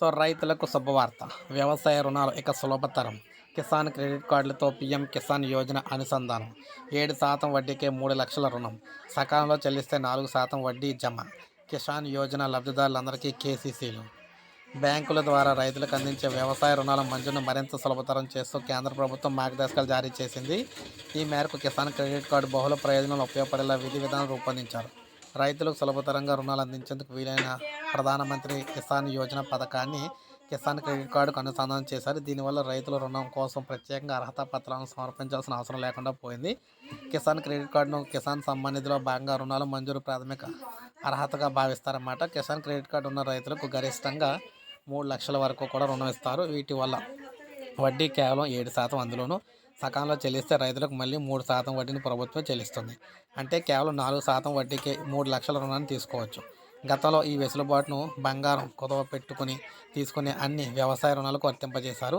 So రైతులకు శుభవార్త. వ్యవసాయ రుణాలు ఇక సులభతరం. కిసాన్ క్రెడిట్ కార్డులతో పీఎం కిసాన్ యోజన అనుసంధానం. ఏడు శాతం వడ్డీకే మూడు లక్షల రుణం. సకాలంలో చెల్లిస్తే నాలుగు శాతం వడ్డీ జమ. కిసాన్ యోజన లబ్ధిదారులందరికీ కేసీసీలు. బ్యాంకుల ద్వారా రైతులకు అందించే వ్యవసాయ రుణాల మంజూరును మరింత సులభతరం చేస్తూ కేంద్ర ప్రభుత్వం మార్గదర్శకాలు జారీ చేసింది. ఈ మేరకు కిసాన్ క్రెడిట్ కార్డు బహుళ ప్రయోజనాలు ఉపయోగపడేలా విధి విధానం రూపొందించారు. రైతులకు సులభతరంగా రుణాలు అందించేందుకు వీలైన ప్రధానమంత్రి కిసాన్ యోజన పథకాన్ని కిసాన్ క్రెడిట్ కార్డుకు అనుసంధానం చేశారు. దీనివల్ల రైతుల రుణం కోసం ప్రత్యేకంగా అర్హత పత్రాలను సమర్పించాల్సిన అవసరం లేకుండా పోయింది. కిసాన్ క్రెడిట్ కార్డును కిసాన్ సంబంధిలో భాగంగా రుణాలు మంజూరు ప్రాథమిక అర్హతగా భావిస్తారన్నమాట. కిసాన్ క్రెడిట్ కార్డు ఉన్న రైతులకు గరిష్టంగా మూడు లక్షల వరకు కూడా రుణం ఇస్తారు. వీటి వల్ల వడ్డీ కేవలం ఏడు శాతం అందులోనూ సకాలంలో చెల్లిస్తే రైతులకు మళ్ళీ మూడు శాతం వడ్డీని ప్రభుత్వం చెల్లిస్తుంది. అంటే కేవలం నాలుగు శాతం వడ్డీకి మూడు లక్షల రుణాన్ని తీసుకోవచ్చు. గతంలో ఈ వెసులుబాటును బంగారం కుదవ పెట్టుకుని తీసుకునే అన్ని వ్యవసాయ రుణాలకు వర్తింపజేశారు.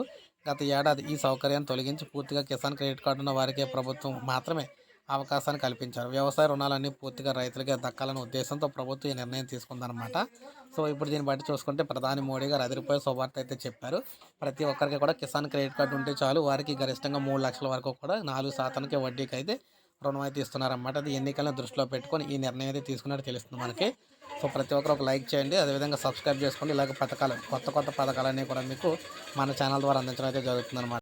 గత ఏడాది ఈ సౌకర్యాన్ని తొలగించి పూర్తిగా కిసాన్ క్రెడిట్ కార్డు ఉన్న వారికే ప్రభుత్వం మాత్రమే అవకాశాన్ని కల్పించారు. వ్యవసాయ రుణాలన్నీ పూర్తిగా రైతులకే దక్కాలనే ఉద్దేశంతో ప్రభుత్వం ఈ నిర్ణయం తీసుకుందనమాట సో ఇప్పుడు దీన్ని బట్టి చూసుకుంటే ప్రధాని మోడీ గారు అదిరిపోయే శుభార్త అయితే చెప్పారు. ప్రతి ఒక్కరికి కూడా కిసాన్ క్రెడిట్ కార్డు ఉంటే చాలు వారికి గరిష్టంగా మూడు లక్షల వరకు కూడా నాలుగు శాతానికి వడ్డీకి అయితే రుణం అయితే ఇస్తున్నారన్నమాట అది ఎన్నికలను దృష్టిలో పెట్టుకొని ఈ నిర్ణయం అయితే తీసుకున్నట్టు తెలుస్తుంది మనకి. సో ప్రతి ఒక్కరు ఒక లైక్ చేయండి. అదేవిధంగా సబ్స్క్రైబ్ చేసుకోండి. ఇలాగ పథకాలు కొత్త కొత్త పథకాలన్నీ కూడా మీకు మన ఛానల్ ద్వారా అందించడం అయితే జరుగుతుందన్నమాట.